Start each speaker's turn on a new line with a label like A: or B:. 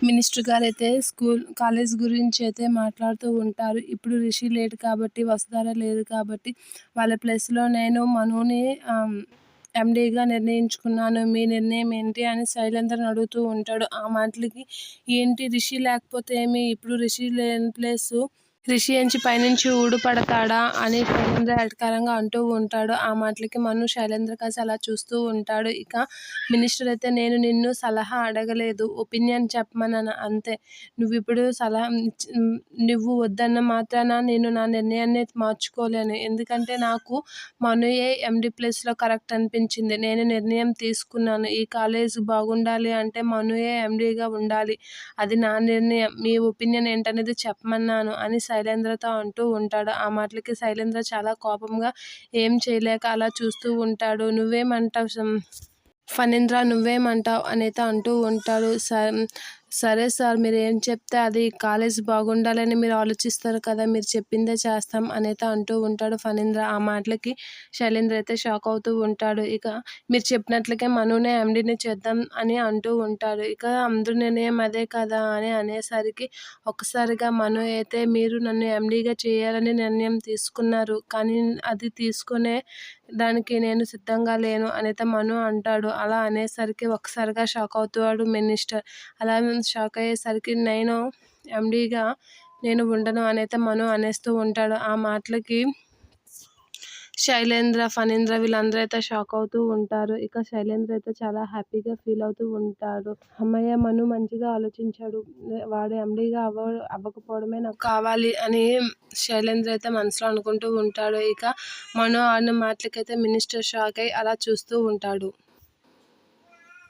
A: Minister గారు అయితే school college గురించి అయితే మాట్లాడుతూ ఉంటారు. ఇప్పుడు రిషి లేట్ కాబట్టి వసుధార లేదు కాబట్టి వాళ్ళ ప్లేస్లో నేను మనుని ఎండీగా నిర్ణయించుకున్నాను. మీ నిర్ణయం ఏంటి అని శైలేంద్రని అడుగుతూ ఉంటాడు. ఆ మాటలకి ఏంటి రిషి లేకపోతే ఏమి? ఇప్పుడు రిషి లేని ప్లేసు రిషి ఎంచి పైనుంచి ఊడుపడతాడా అని శైలేంద్ర ఎటకారంగా అంటూ ఉంటాడు. ఆ మాటలకి మను శైలేంద్ర కాసి అలా చూస్తూ ఉంటాడు. ఇక మినిస్టర్ అయితే నేను నిన్ను సలహా అడగలేదు. ఒపీనియన్ చెప్పమన్నాను అంతే. నువ్వు ఇప్పుడు సలహా నువ్వు వద్దన్న మాత్రాన నేను నా నిర్ణయాన్ని మార్చుకోలేను. ఎందుకంటే నాకు మనుయే ఎండి ప్లేస్లో కరెక్ట్ అనిపించింది. నేను నిర్ణయం తీసుకున్నాను. ఈ కాలేజ్ బాగుండాలి అంటే మనుయే ఎండీగా ఉండాలి. అది నా నిర్ణయం. మీ ఒపీనియన్ ఏంటనేది చెప్పమన్నాను అని శైలేంద్రతో అంటూ ఉంటాడు. ఆ మాటలకి శైలేంద్ర చాలా కోపంగా ఏం చేయలేక అలా చూస్తూ ఉంటాడు. నువ్వేమంటావు ఫణీంద్ర నువ్వేమంటావు అనేది అంటూ ఉంటాడు. సరే సార్ మీరు ఏం చెప్తే అది కాలేజ్ బాగుండాలని మీరు ఆలోచిస్తారు కదా మీరు చెప్పిందే చేస్తాం అనేత అంటూ ఉంటాడు ఫణీంద్ర. ఆ మాటలకి శైలేంద్ర అయితే షాక్ అవుతూ ఉంటాడు. ఇక మీరు చెప్పినట్లకే మనూనే ఎండీని చేద్దాం అని అంటూ ఉంటాడు. ఇక అందరూ నిర్ణయం అదే కదా అని అనేసరికి ఒక్కసారిగా మను అయితే మీరు నన్ను ఎండీగా చేయాలని నిర్ణయం తీసుకున్నారు. కానీ అది తీసుకునే దానికి నేను సిద్ధంగా లేను అనేత మను అంటాడు. అలా అనేసరికి ఒకసారిగా షాక్ అవుతాడు మినిస్టర్. అలా షాక్ అయ్యేసరికి నేను ఎండీగా నేను ఉండను అనైతే మను అనేస్తూ ఉంటాడు. ఆ మాటలకి శైలేంద్ర ఫణీంద్ర వీళ్ళందరూ అయితే షాక్ అవుతూ ఉంటారు. ఇక శైలేంద్ర అయితే చాలా హ్యాపీగా ఫీల్ అవుతూ ఉంటాడు. అమ్మయ్య మను మంచిగా ఆలోచించాడు. వాడు ఎండీగా అవ్వ అవ్వకపోవడమే నాకు కావాలి అని శైలేంద్ర అయితే మనసులో అనుకుంటూ ఉంటాడు. ఇక మను ఆడిన మాటలకైతే మినిస్టర్ షాక్ అయి అలా చూస్తూ ఉంటాడు.